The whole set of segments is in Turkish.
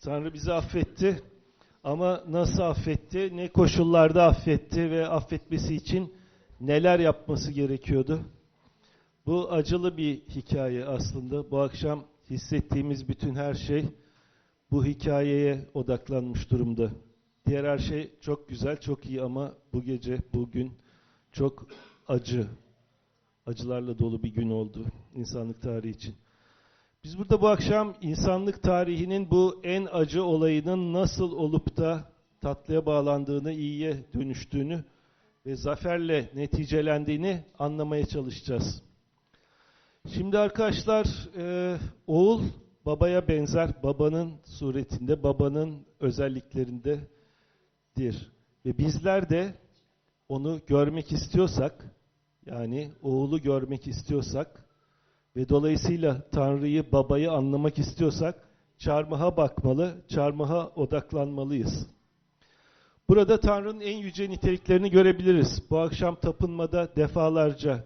Tanrı bizi affetti. Ama nasıl affetti, ne koşullarda affetti ve affetmesi için neler yapması gerekiyordu? Bu acılı bir hikaye aslında. Bu akşam hissettiğimiz bütün her şey bu hikayeye odaklanmış durumda. Diğer her şey çok güzel, çok iyi ama bu gece, bugün çok acı, acılarla dolu bir gün oldu insanlık tarihi için. Biz burada bu akşam insanlık tarihinin bu en acı olayının nasıl olup da tatlıya bağlandığını, iyiye dönüştüğünü ve zaferle neticelendiğini anlamaya çalışacağız. Şimdi arkadaşlar, e, oğul babaya benzer, babanın suretinde, babanın özelliklerindedir. Ve bizler de onu görmek istiyorsak, yani oğulu görmek istiyorsak ve dolayısıyla Tanrı'yı, babayı anlamak istiyorsak, çarmıha bakmalı, çarmıha odaklanmalıyız. Burada Tanrı'nın en yüce niteliklerini görebiliriz. Bu akşam tapınmada defalarca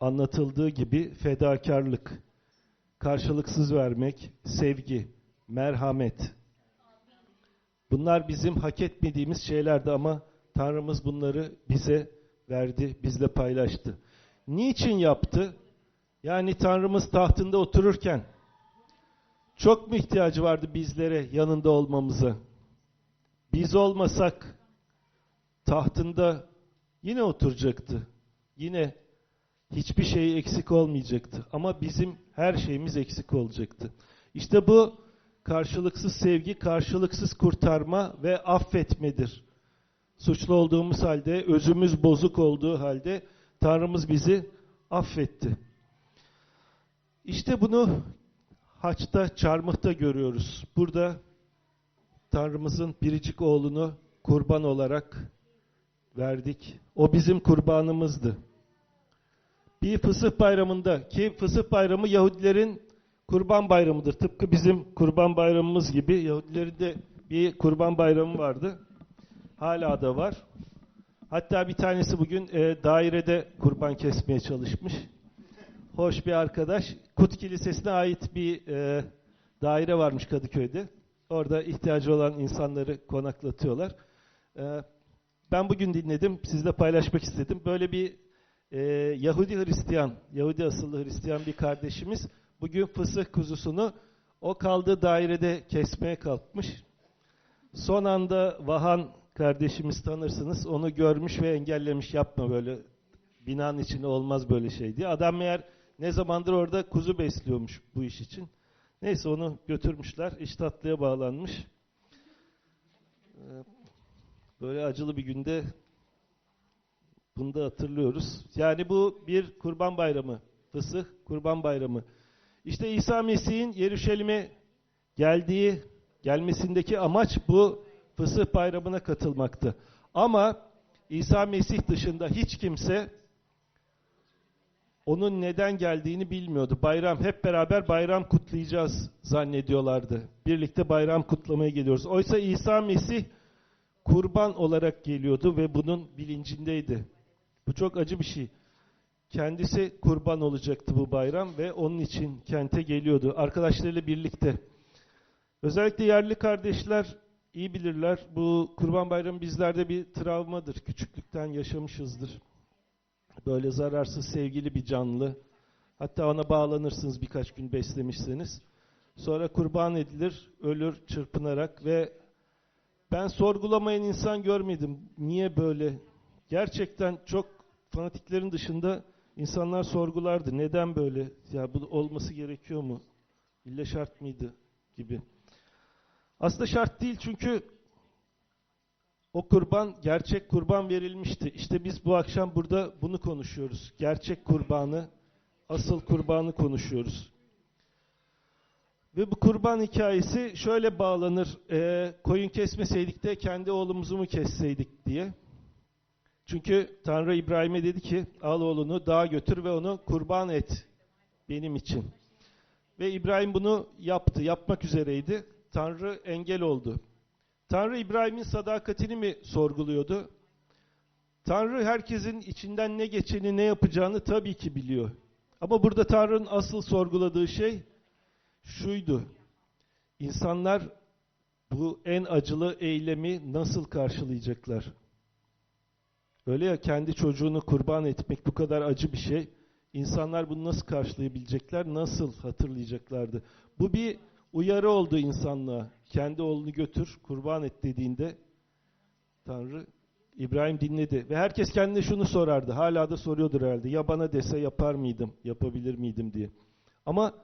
anlatıldığı gibi fedakarlık, karşılıksız vermek, sevgi, merhamet. Bunlar bizim hak etmediğimiz şeylerdi ama Tanrımız bunları bize verdi, bizle paylaştı. Niçin yaptı? Yani Tanrımız tahtında otururken çok mu ihtiyacı vardı bizlere yanında olmamıza? Biz olmasak tahtında yine oturacaktı. Yine hiçbir şey eksik olmayacaktı. Ama bizim her şeyimiz eksik olacaktı. İşte bu karşılıksız sevgi, karşılıksız kurtarma ve affetmedir. Suçlu olduğumuz halde, özümüz bozuk olduğu halde Tanrımız bizi affetti. İşte bunu haçta, çarmıhta görüyoruz. Burada Tanrımızın biricik oğlunu kurban olarak verdik. O bizim kurbanımızdı. Bir fısıh bayramında ki fısıh bayramı Yahudilerin kurban bayramıdır. Tıpkı bizim kurban bayramımız gibi Yahudilerin de bir kurban bayramı vardı. Hala da var. Hatta bir tanesi bugün e, dairede kurban kesmeye çalışmış. Hoş bir arkadaş. Kut Kilisesi'ne ait bir e, daire varmış Kadıköy'de. Orada ihtiyacı olan insanları konaklatıyorlar. E, ben bugün dinledim, sizle paylaşmak istedim. Böyle bir e, Yahudi Hristiyan, Yahudi asıllı Hristiyan bir kardeşimiz bugün fısıh kuzusunu o kaldığı dairede kesmeye kalkmış. Son anda Vahan kardeşimiz tanırsınız. Onu görmüş ve engellemiş. Yapma böyle binanın içinde olmaz böyle şey diye. Adam meğer ne zamandır orada kuzu besliyormuş bu iş için. Neyse onu götürmüşler. İş tatlıya bağlanmış. Böyle acılı bir günde bunu da hatırlıyoruz. Yani bu bir kurban bayramı. Fısıh kurban bayramı. İşte İsa Mesih'in Yeruşalim'e geldiği, gelmesindeki amaç bu fısıh bayramına katılmaktı. Ama İsa Mesih dışında hiç kimse onun neden geldiğini bilmiyordu. Bayram, hep beraber bayram kutlayacağız zannediyorlardı. Birlikte bayram kutlamaya geliyoruz. Oysa İsa Mesih kurban olarak geliyordu ve bunun bilincindeydi. Bu çok acı bir şey. Kendisi kurban olacaktı bu bayram ve onun için kente geliyordu. Arkadaşlarıyla birlikte. Özellikle yerli kardeşler iyi bilirler. Bu kurban bayramı bizlerde bir travmadır. Küçüklükten yaşamışızdır. Böyle zararsız, sevgili bir canlı. Hatta ona bağlanırsınız birkaç gün beslemişseniz. Sonra kurban edilir, ölür çırpınarak ve ben sorgulamayan insan görmedim. Niye böyle? Gerçekten çok fanatiklerin dışında insanlar sorgulardı. Neden böyle? Ya bu olması gerekiyor mu? İlle şart mıydı? Gibi. Aslında şart değil çünkü o kurban, gerçek kurban verilmişti. İşte biz bu akşam burada bunu konuşuyoruz. Gerçek kurbanı, asıl kurbanı konuşuyoruz. Ve bu kurban hikayesi şöyle bağlanır. E, koyun kesmeseydik de kendi oğlumuzu mu kesseydik diye. Çünkü Tanrı İbrahim'e dedi ki al oğlunu dağa götür ve onu kurban et benim için. Ve İbrahim bunu yaptı, yapmak üzereydi. Tanrı engel oldu. Tanrı İbrahim'in sadakatini mi sorguluyordu? Tanrı herkesin içinden ne geçeni, ne yapacağını tabii ki biliyor. Ama burada Tanrı'nın asıl sorguladığı şey şuydu. İnsanlar bu en acılı eylemi nasıl karşılayacaklar? Öyle ya kendi çocuğunu kurban etmek bu kadar acı bir şey. İnsanlar bunu nasıl karşılayabilecekler, nasıl hatırlayacaklardı? Bu bir uyarı oldu insanlığa. Kendi oğlunu götür, kurban et dediğinde Tanrı İbrahim dinledi. Ve herkes kendine şunu sorardı. Hala da soruyordur herhalde. Ya bana dese yapar mıydım, yapabilir miydim diye. Ama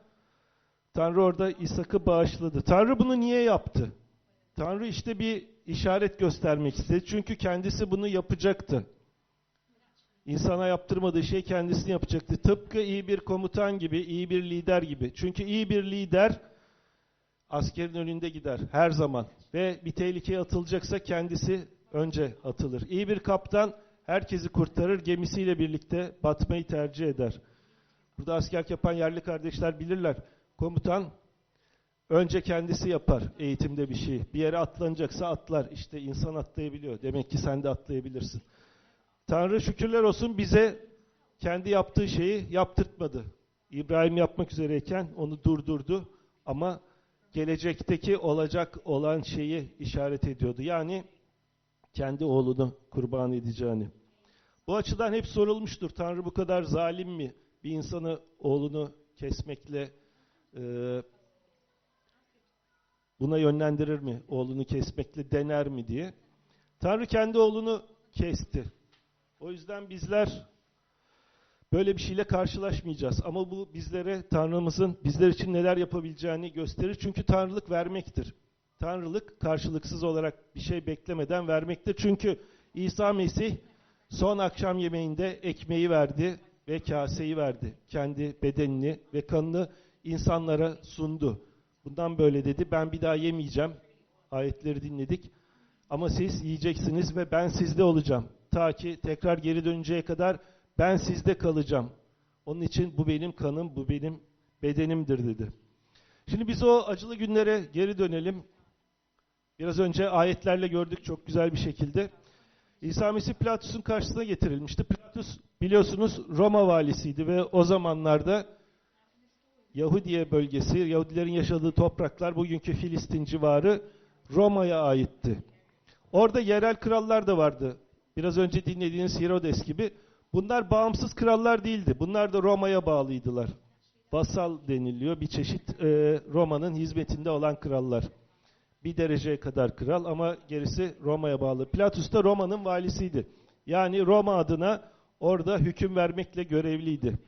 Tanrı orada İshak'ı bağışladı. Tanrı bunu niye yaptı? Tanrı işte bir işaret göstermek istedi. Çünkü kendisi bunu yapacaktı. İnsana yaptırmadığı şey kendisini yapacaktı. Tıpkı iyi bir komutan gibi, iyi bir lider gibi. Çünkü iyi bir lider askerin önünde gider her zaman. Ve bir tehlikeye atılacaksa kendisi önce atılır. İyi bir kaptan herkesi kurtarır, gemisiyle birlikte batmayı tercih eder. Burada askerlik yapan yerli kardeşler bilirler. Komutan önce kendisi yapar eğitimde bir şey. Bir yere atlanacaksa atlar. İşte insan atlayabiliyor. Demek ki sen de atlayabilirsin. Tanrı şükürler olsun bize kendi yaptığı şeyi yaptırtmadı. İbrahim yapmak üzereyken onu durdurdu ama gelecekteki olacak olan şeyi işaret ediyordu. Yani kendi oğlunu kurban edeceğini. Bu açıdan hep sorulmuştur. Tanrı bu kadar zalim mi? Bir insanı oğlunu kesmekle e, buna yönlendirir mi? Oğlunu kesmekle dener mi diye. Tanrı kendi oğlunu kesti. O yüzden bizler böyle bir şeyle karşılaşmayacağız. Ama bu bizlere Tanrımızın bizler için neler yapabileceğini gösterir. Çünkü Tanrılık vermektir. Tanrılık karşılıksız olarak bir şey beklemeden vermektir. Çünkü İsa Mesih son akşam yemeğinde ekmeği verdi ve kaseyi verdi. Kendi bedenini ve kanını insanlara sundu. Bundan böyle dedi. Ben bir daha yemeyeceğim. Ayetleri dinledik. Ama siz yiyeceksiniz ve ben sizde olacağım. Ta ki tekrar geri dönünceye kadar ben sizde kalacağım. Onun için bu benim kanım, bu benim bedenimdir dedi. Şimdi biz o acılı günlere geri dönelim. Biraz önce ayetlerle gördük çok güzel bir şekilde. İsa Mesih Pilatus'un karşısına getirilmişti. Pilatus biliyorsunuz Roma valisiydi ve o zamanlarda Yahudiye bölgesi, Yahudilerin yaşadığı topraklar bugünkü Filistin civarı Roma'ya aitti. Orada yerel krallar da vardı. Biraz önce dinlediğiniz Herodes gibi. Bunlar bağımsız krallar değildi. Bunlar da Roma'ya bağlıydılar. Vasal deniliyor. Bir çeşit e, Roma'nın hizmetinde olan krallar. Bir dereceye kadar kral ama gerisi Roma'ya bağlı. Pilatus da Roma'nın valisiydi. Yani Roma adına orada hüküm vermekle görevliydi.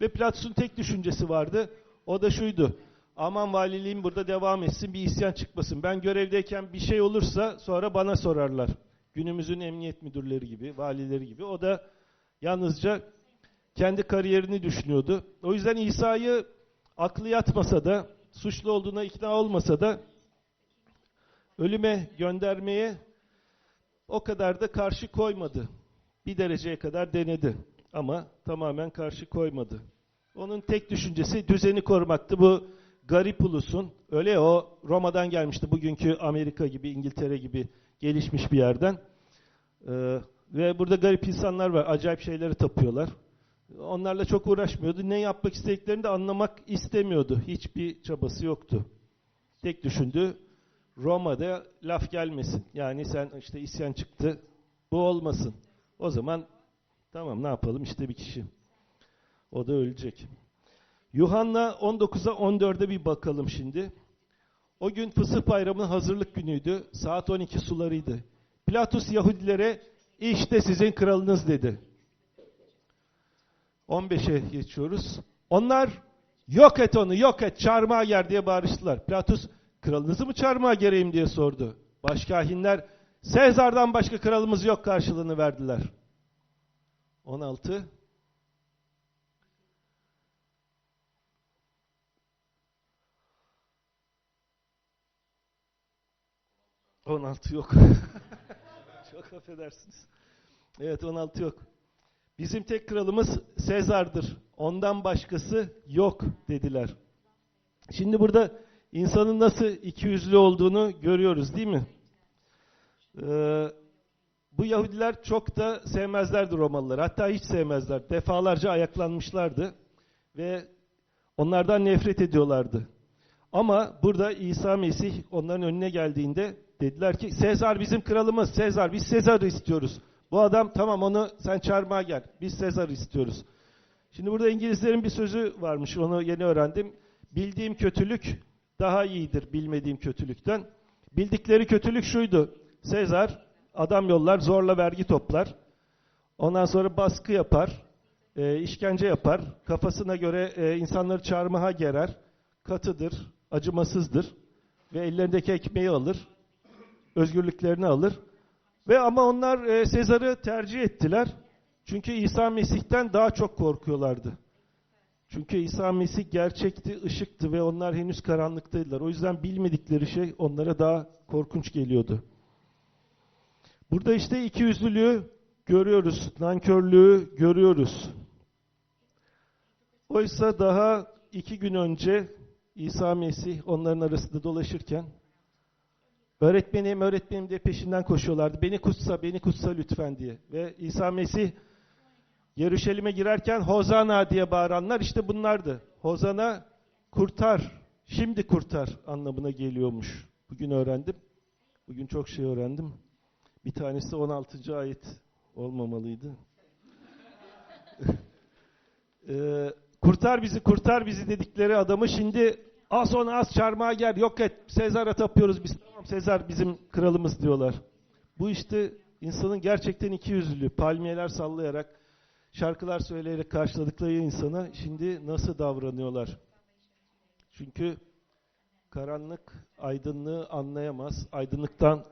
Ve Pilatus'un tek düşüncesi vardı. O da şuydu. Aman valiliğim burada devam etsin, bir isyan çıkmasın. Ben görevdeyken bir şey olursa sonra bana sorarlar. Günümüzün emniyet müdürleri gibi, valileri gibi. O da yalnızca kendi kariyerini düşünüyordu. O yüzden İsa'yı aklı yatmasa da, suçlu olduğuna ikna olmasa da ölüme göndermeye o kadar da karşı koymadı. Bir dereceye kadar denedi ama tamamen karşı koymadı. Onun tek düşüncesi düzeni korumaktı. Bu garip ulusun, öyle o Roma'dan gelmişti bugünkü Amerika gibi, İngiltere gibi gelişmiş bir yerden. Ee, ve burada garip insanlar var, acayip şeyleri tapıyorlar. Onlarla çok uğraşmıyordu. Ne yapmak istediklerini de anlamak istemiyordu. Hiçbir çabası yoktu. Tek düşündüğü Roma'da laf gelmesin. Yani sen işte isyan çıktı, bu olmasın. O zaman tamam ne yapalım işte bir kişi. O da ölecek. Yuhanna 19'a 14'e bir bakalım şimdi. O gün Fısıh Bayramı'nın hazırlık günüydü. Saat 12 sularıydı. Pilatus Yahudilere işte sizin kralınız dedi. 15'e geçiyoruz. Onlar yok et onu yok et çarmıha ger diye bağırıştılar. Pilatus kralınızı mı çarmıha gereyim diye sordu. Başkahinler Sezar'dan başka kralımız yok karşılığını verdiler. 16 16 yok. Çok affedersiniz. Evet 16 yok. Bizim tek kralımız Sezar'dır. Ondan başkası yok dediler. Şimdi burada insanın nasıl iki yüzlü olduğunu görüyoruz değil mi? Ee, bu Yahudiler çok da sevmezlerdi Romalıları. Hatta hiç sevmezler. Defalarca ayaklanmışlardı. Ve onlardan nefret ediyorlardı. Ama burada İsa Mesih onların önüne geldiğinde dediler ki Sezar bizim kralımız. Sezar biz Sezar'ı istiyoruz. Bu adam tamam onu sen çarmıha gel. Biz Sezar'ı istiyoruz. Şimdi burada İngilizlerin bir sözü varmış. Onu yeni öğrendim. Bildiğim kötülük daha iyidir bilmediğim kötülükten. Bildikleri kötülük şuydu. Sezar adam yollar, zorla vergi toplar. Ondan sonra baskı yapar, e, işkence yapar. Kafasına göre e, insanları çarmıha gerer. Katıdır, acımasızdır. Ve ellerindeki ekmeği alır. Özgürlüklerini alır. Ve ama onlar e, Sezar'ı tercih ettiler. Çünkü İsa Mesih'ten daha çok korkuyorlardı. Çünkü İsa Mesih gerçekti, ışıktı ve onlar henüz karanlıktaydılar. O yüzden bilmedikleri şey onlara daha korkunç geliyordu. Burada işte iki yüzlülüğü görüyoruz, nankörlüğü görüyoruz. Oysa daha iki gün önce İsa Mesih onların arasında dolaşırken öğretmenim, öğretmenim diye peşinden koşuyorlardı. Beni kutsa, beni kutsa lütfen diye. Ve İsa Mesih Yeruşalim'e girerken Hozana diye bağıranlar işte bunlardı. Hozana kurtar, şimdi kurtar anlamına geliyormuş. Bugün öğrendim. Bugün çok şey öğrendim. Bir tanesi 16. ayet olmamalıydı. ee, kurtar bizi, kurtar bizi dedikleri adamı şimdi az ona az çarmıha gel, yok et, Sezar'a tapıyoruz biz. Tamam Sezar bizim kralımız diyorlar. Bu işte insanın gerçekten iki yüzlülüğü. Palmiyeler sallayarak, şarkılar söyleyerek karşıladıkları insana şimdi nasıl davranıyorlar? Çünkü karanlık aydınlığı anlayamaz. Aydınlıktan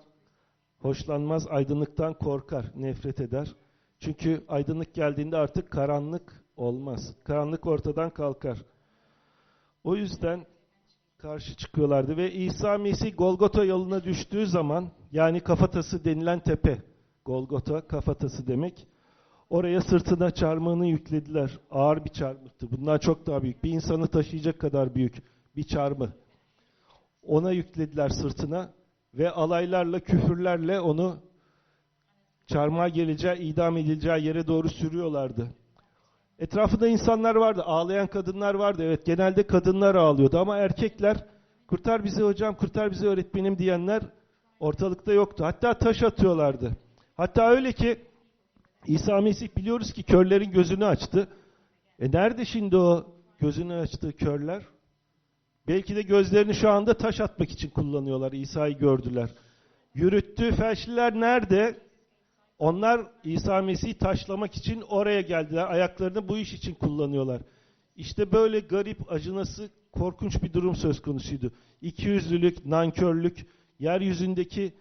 hoşlanmaz, aydınlıktan korkar, nefret eder. Çünkü aydınlık geldiğinde artık karanlık olmaz. Karanlık ortadan kalkar. O yüzden karşı çıkıyorlardı ve İsa Mesih Golgota yoluna düştüğü zaman yani kafatası denilen tepe, Golgota kafatası demek. Oraya sırtına çarmıhını yüklediler. Ağır bir çarmıhtı. Bundan çok daha büyük. Bir insanı taşıyacak kadar büyük bir çarmıh. Ona yüklediler sırtına ve alaylarla, küfürlerle onu çarmıha geleceği, idam edileceği yere doğru sürüyorlardı. Etrafında insanlar vardı, ağlayan kadınlar vardı. Evet, genelde kadınlar ağlıyordu ama erkekler, kurtar bizi hocam, kurtar bizi öğretmenim diyenler ortalıkta yoktu. Hatta taş atıyorlardı. Hatta öyle ki İsa Mesih biliyoruz ki körlerin gözünü açtı. E nerede şimdi o gözünü açtığı körler? Belki de gözlerini şu anda taş atmak için kullanıyorlar. İsa'yı gördüler. Yürüttüğü felçliler nerede? Onlar İsa Mesih'i taşlamak için oraya geldiler. Ayaklarını bu iş için kullanıyorlar. İşte böyle garip, acınası, korkunç bir durum söz konusuydu. İkiyüzlülük, nankörlük, yeryüzündeki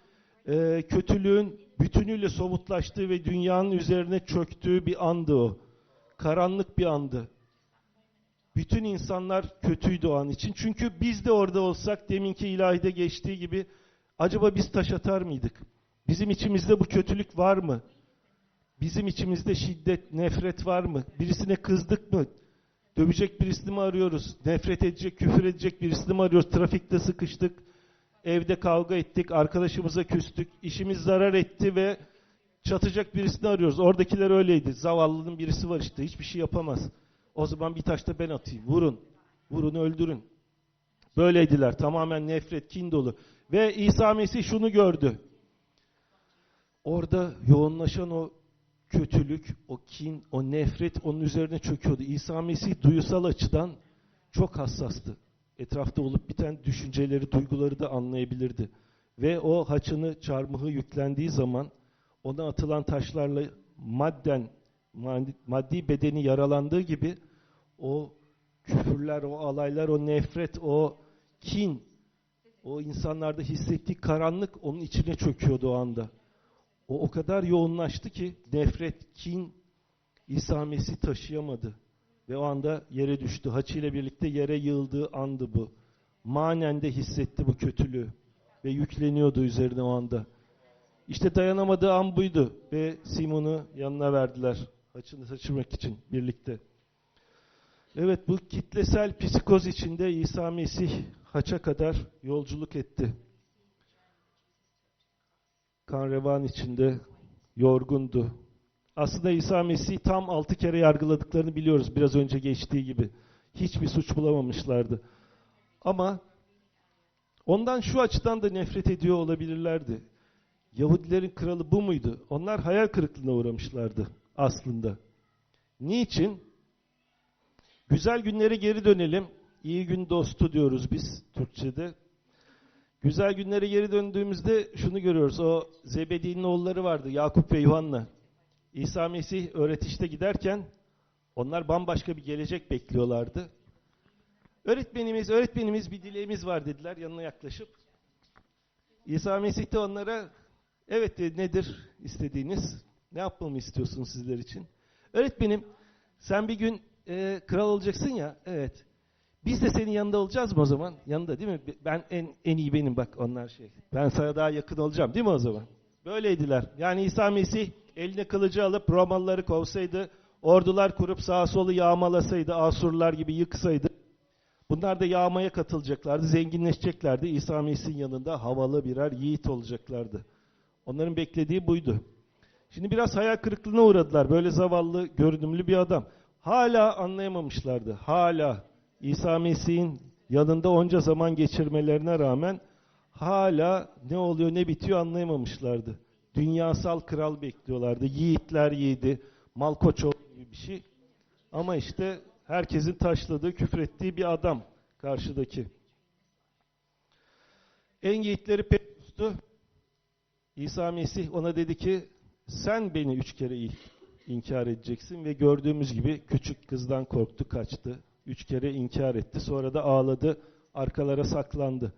e, kötülüğün bütünüyle somutlaştığı ve dünyanın üzerine çöktüğü bir andı o. Karanlık bir andı. Bütün insanlar kötüydü o an için. Çünkü biz de orada olsak deminki ilahide geçtiği gibi acaba biz taş atar mıydık? Bizim içimizde bu kötülük var mı? Bizim içimizde şiddet, nefret var mı? Birisine kızdık mı? Dövecek birisini mi arıyoruz? Nefret edecek, küfür edecek birisini mi arıyoruz? Trafikte sıkıştık, evde kavga ettik, arkadaşımıza küstük, işimiz zarar etti ve çatacak birisini arıyoruz. Oradakiler öyleydi. Zavallının birisi var işte, hiçbir şey yapamaz. O zaman bir taşta ben atayım. Vurun. Vurun öldürün. Böyleydiler. Tamamen nefret, kin dolu. Ve İsa Mesih şunu gördü. Orada yoğunlaşan o kötülük, o kin, o nefret onun üzerine çöküyordu. İsa Mesih duysal açıdan çok hassastı. Etrafta olup biten düşünceleri, duyguları da anlayabilirdi. Ve o haçını, çarmıhı yüklendiği zaman ona atılan taşlarla madden maddi bedeni yaralandığı gibi o küfürler, o alaylar, o nefret, o kin, o insanlarda hissettiği karanlık onun içine çöküyordu o anda. O o kadar yoğunlaştı ki nefret, kin İsa Mesih taşıyamadı. Ve o anda yere düştü. Haçıyla birlikte yere yığıldığı andı bu. Manen de hissetti bu kötülüğü. Ve yükleniyordu üzerine o anda. İşte dayanamadığı an buydu. Ve Simon'u yanına verdiler. Haçını taşımak için birlikte. Evet bu kitlesel psikoz içinde İsa Mesih haça kadar yolculuk etti. Kan revan içinde yorgundu. Aslında İsa Mesih tam altı kere yargıladıklarını biliyoruz biraz önce geçtiği gibi. Hiçbir suç bulamamışlardı. Ama Ondan şu açıdan da nefret ediyor olabilirlerdi. Yahudilerin kralı bu muydu? Onlar hayal kırıklığına uğramışlardı aslında. Niçin? Güzel günlere geri dönelim. İyi gün dostu diyoruz biz Türkçe'de. Güzel günlere geri döndüğümüzde şunu görüyoruz. O Zebedi'nin oğulları vardı Yakup ve Yuhanna. İsa Mesih öğretişte giderken onlar bambaşka bir gelecek bekliyorlardı. Öğretmenimiz, öğretmenimiz bir dileğimiz var dediler yanına yaklaşıp. İsa Mesih de onlara evet dedi nedir istediğiniz? Ne yapmamı istiyorsunuz sizler için? Öğretmenim sen bir gün e, kral olacaksın ya evet. Biz de senin yanında olacağız mı o zaman? Yanında değil mi? Ben en en iyi benim bak onlar şey. Ben sana daha yakın olacağım değil mi o zaman? Böyleydiler. Yani İsa Mesih eline kılıcı alıp Romalıları kovsaydı, ordular kurup sağa solu yağmalasaydı, Asurlar gibi yıksaydı, bunlar da yağmaya katılacaklardı, zenginleşeceklerdi. İsa Mesih'in yanında havalı birer yiğit olacaklardı. Onların beklediği buydu. Şimdi biraz hayal kırıklığına uğradılar. Böyle zavallı, görünümlü bir adam. Hala anlayamamışlardı. Hala İsa Mesih'in yanında onca zaman geçirmelerine rağmen hala ne oluyor ne bitiyor anlayamamışlardı. Dünyasal kral bekliyorlardı. Yiğitler yiğidi, Malkoçoğlu gibi bir şey. Ama işte herkesin taşladığı, küfrettiği bir adam karşıdaki. En yiğitleri Petrus'tu. İsa Mesih ona dedi ki sen beni üç kere inkar edeceksin ve gördüğümüz gibi küçük kızdan korktu kaçtı. Üç kere inkar etti. Sonra da ağladı. Arkalara saklandı.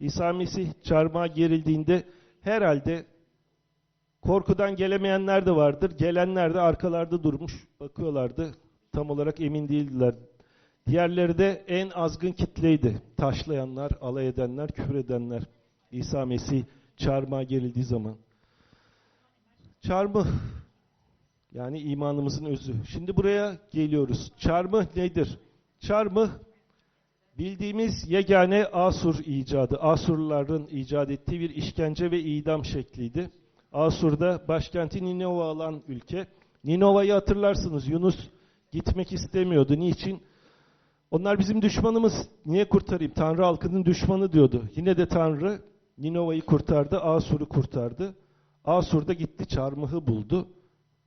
İsa Mesih çarmıha gerildiğinde herhalde korkudan gelemeyenler de vardır. Gelenler de arkalarda durmuş. Bakıyorlardı. Tam olarak emin değildiler. Diğerleri de en azgın kitleydi. Taşlayanlar, alay edenler, küfür edenler. İsa Mesih çarmıha gerildiği zaman. Çarmıh yani imanımızın özü. Şimdi buraya geliyoruz. Çarmıh nedir? Çarmıh bildiğimiz yegane Asur icadı. Asurluların icat ettiği bir işkence ve idam şekliydi. Asur'da başkenti Ninova olan ülke. Ninova'yı hatırlarsınız. Yunus gitmek istemiyordu. Niçin? Onlar bizim düşmanımız. Niye kurtarayım? Tanrı halkının düşmanı diyordu. Yine de Tanrı Ninova'yı kurtardı, Asur'u kurtardı. Asur'da gitti çarmıhı buldu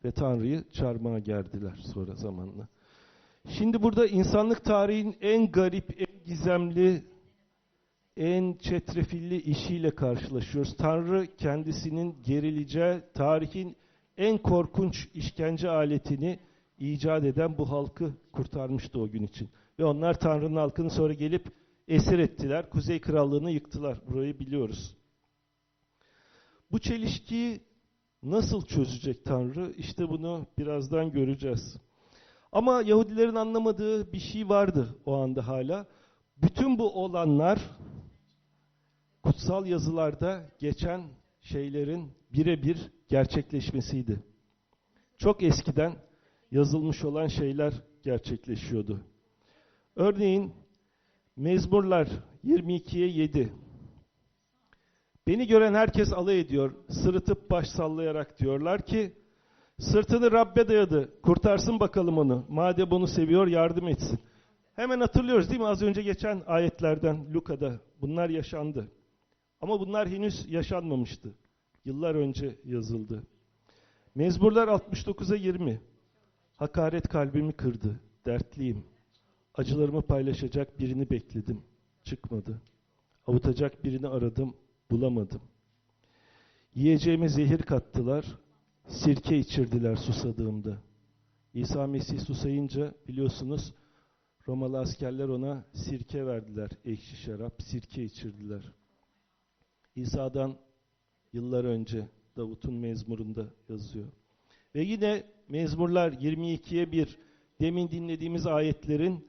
ve Tanrı'yı çarmıha gerdiler sonra zamanla. Şimdi burada insanlık tarihinin en garip, en gizemli, en çetrefilli işiyle karşılaşıyoruz. Tanrı kendisinin gerileceği tarihin en korkunç işkence aletini icat eden bu halkı kurtarmıştı o gün için. Ve onlar Tanrı'nın halkını sonra gelip esir ettiler. Kuzey Krallığı'nı yıktılar. Burayı biliyoruz. Bu çelişkiyi nasıl çözecek Tanrı? İşte bunu birazdan göreceğiz. Ama Yahudilerin anlamadığı bir şey vardı o anda hala. Bütün bu olanlar kutsal yazılarda geçen şeylerin birebir gerçekleşmesiydi. Çok eskiden yazılmış olan şeyler gerçekleşiyordu. Örneğin Mezmurlar 22'ye 7. Beni gören herkes alay ediyor, sırıtıp baş sallayarak diyorlar ki, sırtını Rabbe dayadı, kurtarsın bakalım onu, madem onu seviyor yardım etsin. Hemen hatırlıyoruz değil mi az önce geçen ayetlerden Luka'da bunlar yaşandı. Ama bunlar henüz yaşanmamıştı. Yıllar önce yazıldı. Mezmurlar 69'a 20. Hakaret kalbimi kırdı, dertliyim. Acılarımı paylaşacak birini bekledim, çıkmadı. Avutacak birini aradım, bulamadım. Yiyeceğime zehir kattılar, sirke içirdiler susadığımda. İsa Mesih susayınca biliyorsunuz Romalı askerler ona sirke verdiler, ekşi şarap, sirke içirdiler. İsa'dan yıllar önce Davut'un mezmurunda yazıyor. Ve yine mezmurlar 22'ye 1 demin dinlediğimiz ayetlerin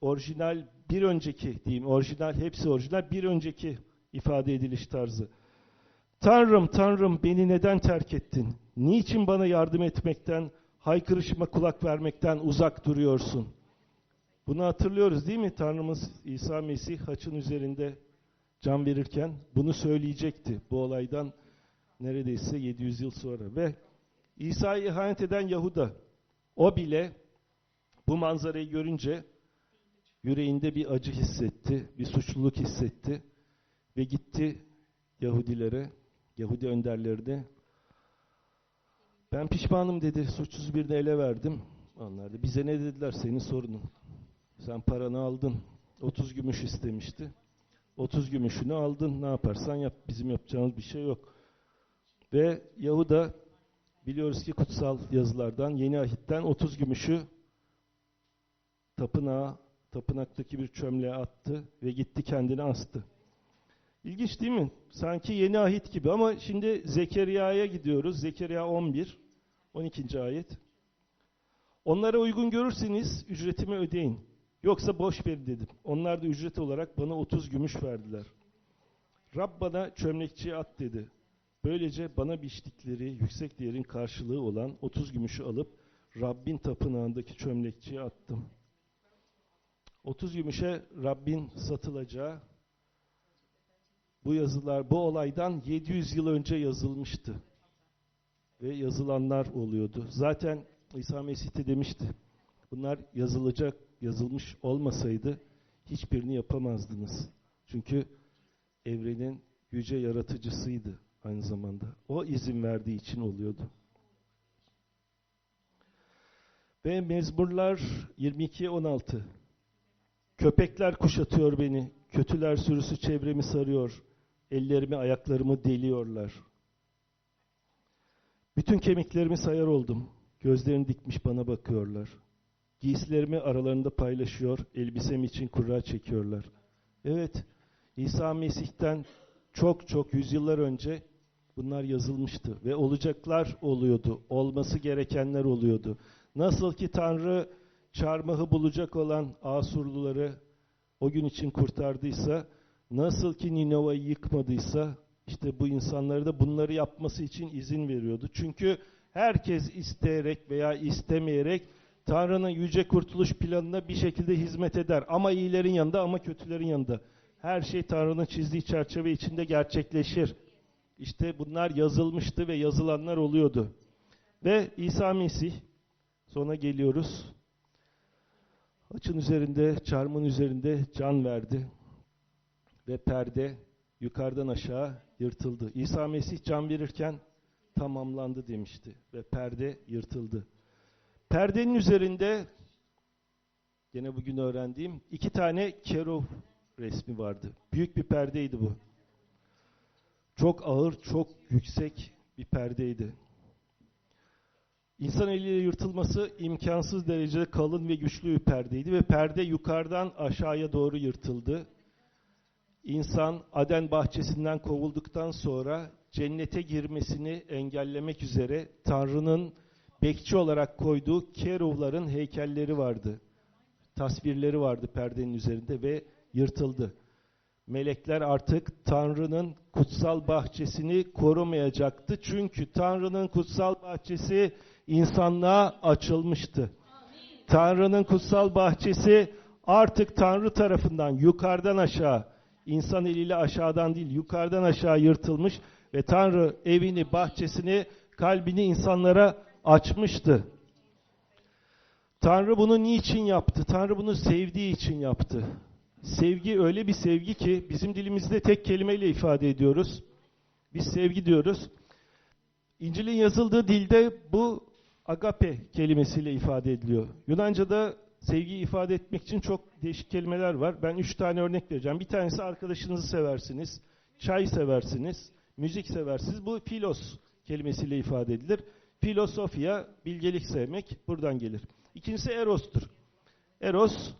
orijinal bir önceki diyeyim, orijinal hepsi orijinal bir önceki ifade ediliş tarzı. Tanrım, Tanrım beni neden terk ettin? Niçin bana yardım etmekten, haykırışıma kulak vermekten uzak duruyorsun? Bunu hatırlıyoruz değil mi? Tanrımız İsa Mesih haçın üzerinde can verirken bunu söyleyecekti. Bu olaydan neredeyse 700 yıl sonra. Ve İsa'yı ihanet eden Yahuda, o bile bu manzarayı görünce yüreğinde bir acı hissetti, bir suçluluk hissetti. ve gitti Yahudilere, Yahudi önderlerine. Ben pişmanım dedi, suçsuz birini ele verdim. Onlar da bize ne dediler, senin sorunun. Sen paranı aldın, 30 gümüş istemişti. 30 gümüşünü aldın, ne yaparsan yap, bizim yapacağımız bir şey yok. Ve Yahuda biliyoruz ki kutsal yazılardan, yeni ahitten 30 gümüşü tapınağa, tapınaktaki bir çömleğe attı ve gitti kendini astı. İlginç değil mi? Sanki yeni ahit gibi ama şimdi Zekeriya'ya gidiyoruz. Zekeriya 11, 12. ayet. Onlara uygun görürseniz ücretimi ödeyin. Yoksa boş verin dedim. Onlar da ücret olarak bana 30 gümüş verdiler. Rab bana çömlekçiye at dedi. Böylece bana biçtikleri yüksek değerin karşılığı olan 30 gümüşü alıp Rabbin tapınağındaki çömlekçiye attım. 30 gümüşe Rabbin satılacağı bu yazılar bu olaydan 700 yıl önce yazılmıştı. Ve yazılanlar oluyordu. Zaten İsa Mesih de demişti. Bunlar yazılacak, yazılmış olmasaydı hiçbirini yapamazdınız. Çünkü evrenin yüce yaratıcısıydı aynı zamanda. O izin verdiği için oluyordu. Ve Mezmurlar 22-16 Köpekler kuşatıyor beni, kötüler sürüsü çevremi sarıyor, ellerimi ayaklarımı deliyorlar. Bütün kemiklerimi sayar oldum, gözlerini dikmiş bana bakıyorlar. Giysilerimi aralarında paylaşıyor, elbisem için kura çekiyorlar. Evet, İsa Mesih'ten çok çok yüzyıllar önce bunlar yazılmıştı ve olacaklar oluyordu, olması gerekenler oluyordu. Nasıl ki Tanrı çarmıhı bulacak olan Asurluları o gün için kurtardıysa, nasıl ki Ninova'yı yıkmadıysa, işte bu insanları da bunları yapması için izin veriyordu. Çünkü herkes isteyerek veya istemeyerek Tanrı'nın yüce kurtuluş planına bir şekilde hizmet eder. Ama iyilerin yanında ama kötülerin yanında. Her şey Tanrı'nın çizdiği çerçeve içinde gerçekleşir. İşte bunlar yazılmıştı ve yazılanlar oluyordu. Ve İsa Mesih, sona geliyoruz. Açın üzerinde, çarmın üzerinde can verdi. Ve perde yukarıdan aşağı yırtıldı. İsa Mesih can verirken tamamlandı demişti. Ve perde yırtıldı. Perdenin üzerinde yine bugün öğrendiğim iki tane kerov resmi vardı. Büyük bir perdeydi bu. Çok ağır, çok yüksek bir perdeydi. İnsan eliyle yırtılması imkansız derecede kalın ve güçlü bir perdeydi ve perde yukarıdan aşağıya doğru yırtıldı. İnsan Aden bahçesinden kovulduktan sonra cennete girmesini engellemek üzere Tanrı'nın bekçi olarak koyduğu keruvların heykelleri vardı. Tasvirleri vardı perdenin üzerinde ve yırtıldı. Melekler artık Tanrı'nın kutsal bahçesini korumayacaktı. Çünkü Tanrı'nın kutsal bahçesi insanlığa açılmıştı. Tanrı'nın kutsal bahçesi artık Tanrı tarafından yukarıdan aşağı, insan eliyle aşağıdan değil yukarıdan aşağı yırtılmış ve Tanrı evini, bahçesini, kalbini insanlara açmıştı. Tanrı bunu niçin yaptı? Tanrı bunu sevdiği için yaptı. Sevgi öyle bir sevgi ki bizim dilimizde tek kelimeyle ifade ediyoruz. Biz sevgi diyoruz. İncil'in yazıldığı dilde bu agape kelimesiyle ifade ediliyor. Yunanca'da sevgiyi ifade etmek için çok değişik kelimeler var. Ben üç tane örnek vereceğim. Bir tanesi arkadaşınızı seversiniz, çay seversiniz, müzik seversiniz. Bu filos kelimesiyle ifade edilir. Filosofya, bilgelik sevmek buradan gelir. İkincisi erostur. Eros,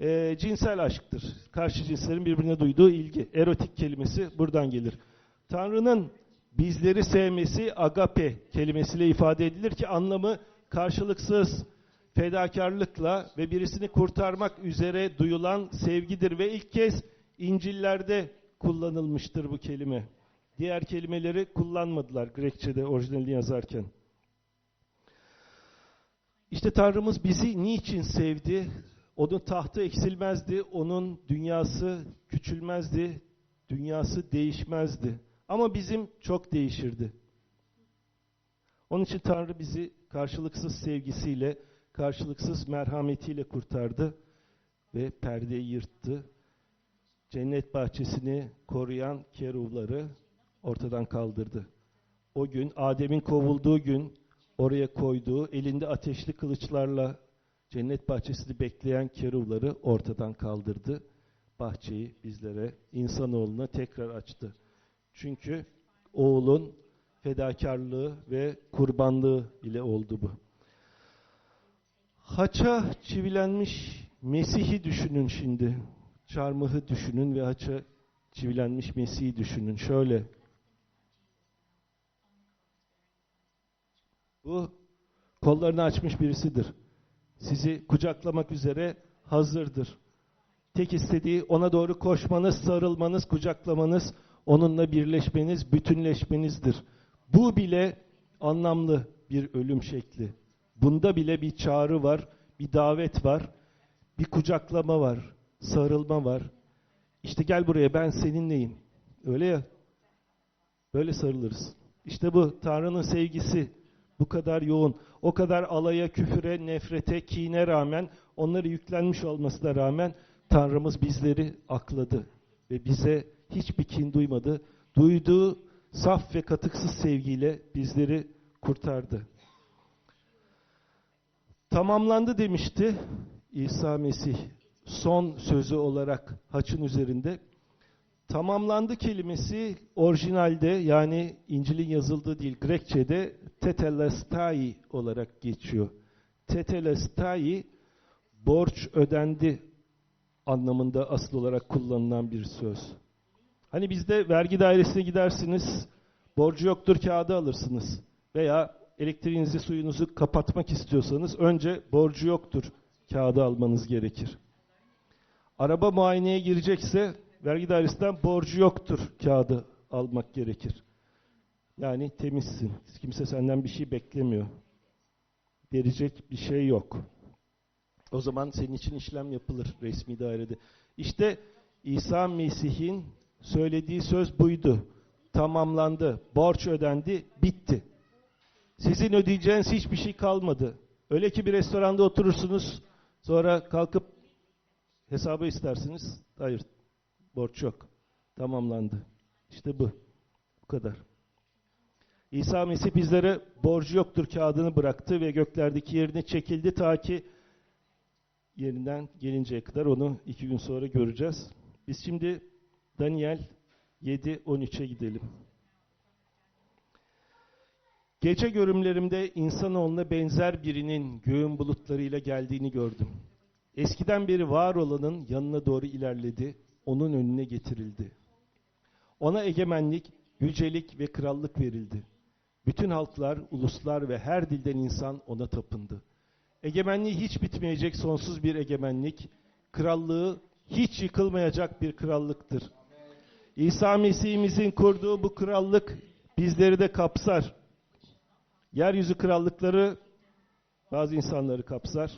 e, cinsel aşktır. Karşı cinslerin birbirine duyduğu ilgi. Erotik kelimesi buradan gelir. Tanrı'nın bizleri sevmesi agape kelimesiyle ifade edilir ki anlamı karşılıksız fedakarlıkla ve birisini kurtarmak üzere duyulan sevgidir ve ilk kez İncil'lerde kullanılmıştır bu kelime. Diğer kelimeleri kullanmadılar Grekçe'de orijinalini yazarken. İşte Tanrımız bizi niçin sevdi? Onun tahtı eksilmezdi, onun dünyası küçülmezdi, dünyası değişmezdi. Ama bizim çok değişirdi. Onun için Tanrı bizi karşılıksız sevgisiyle, karşılıksız merhametiyle kurtardı ve perdeyi yırttı. cennet bahçesini koruyan keruvları ortadan kaldırdı. O gün Adem'in kovulduğu gün oraya koyduğu elinde ateşli kılıçlarla cennet bahçesini bekleyen keruvları ortadan kaldırdı. Bahçeyi bizlere, insanoğluna tekrar açtı. Çünkü oğlun fedakarlığı ve kurbanlığı ile oldu bu. Haça çivilenmiş Mesih'i düşünün şimdi. Çarmıhı düşünün ve haça çivilenmiş Mesih'i düşünün. Şöyle. Bu kollarını açmış birisidir. Sizi kucaklamak üzere hazırdır. Tek istediği ona doğru koşmanız, sarılmanız, kucaklamanız, onunla birleşmeniz, bütünleşmenizdir. Bu bile anlamlı bir ölüm şekli. Bunda bile bir çağrı var, bir davet var, bir kucaklama var, sarılma var. İşte gel buraya ben seninleyim. Öyle ya. Böyle sarılırız. İşte bu Tanrı'nın sevgisi bu kadar yoğun. O kadar alaya, küfüre, nefrete, kine rağmen onları yüklenmiş olmasına rağmen Tanrımız bizleri akladı ve bize hiçbir kin duymadı. Duyduğu saf ve katıksız sevgiyle bizleri kurtardı. Tamamlandı demişti İsa Mesih son sözü olarak haçın üzerinde. Tamamlandı kelimesi orijinalde yani İncil'in yazıldığı dil Grekçe'de tetelestai olarak geçiyor. Tetelestai borç ödendi anlamında asıl olarak kullanılan bir söz. Hani bizde vergi dairesine gidersiniz, borcu yoktur kağıdı alırsınız. Veya elektriğinizi, suyunuzu kapatmak istiyorsanız önce borcu yoktur kağıdı almanız gerekir. Araba muayeneye girecekse vergi dairesinden borcu yoktur kağıdı almak gerekir. Yani temizsin. Kimse senden bir şey beklemiyor. Verecek bir şey yok. O zaman senin için işlem yapılır resmi dairede. İşte İsa Mesih'in söylediği söz buydu. Tamamlandı, borç ödendi, bitti. Sizin ödeyeceğiniz hiçbir şey kalmadı. Öyle ki bir restoranda oturursunuz, sonra kalkıp hesabı istersiniz. Hayır, borç yok. Tamamlandı. İşte bu. Bu kadar. İsa Mesih bizlere borcu yoktur kağıdını bıraktı ve göklerdeki yerine çekildi ta ki yerinden gelinceye kadar onu iki gün sonra göreceğiz. Biz şimdi Daniel 7-13'e gidelim. Gece görümlerimde insanoğluna benzer birinin göğün bulutlarıyla geldiğini gördüm. Eskiden beri var olanın yanına doğru ilerledi, onun önüne getirildi. Ona egemenlik, yücelik ve krallık verildi. Bütün halklar, uluslar ve her dilden insan ona tapındı. Egemenliği hiç bitmeyecek sonsuz bir egemenlik, krallığı hiç yıkılmayacak bir krallıktır. İsa Mesih'imizin kurduğu bu krallık bizleri de kapsar. Yeryüzü krallıkları bazı insanları kapsar.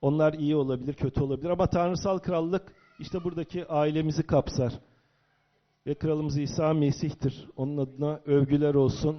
Onlar iyi olabilir, kötü olabilir ama tanrısal krallık işte buradaki ailemizi kapsar. Ve kralımız İsa Mesih'tir. Onun adına övgüler olsun.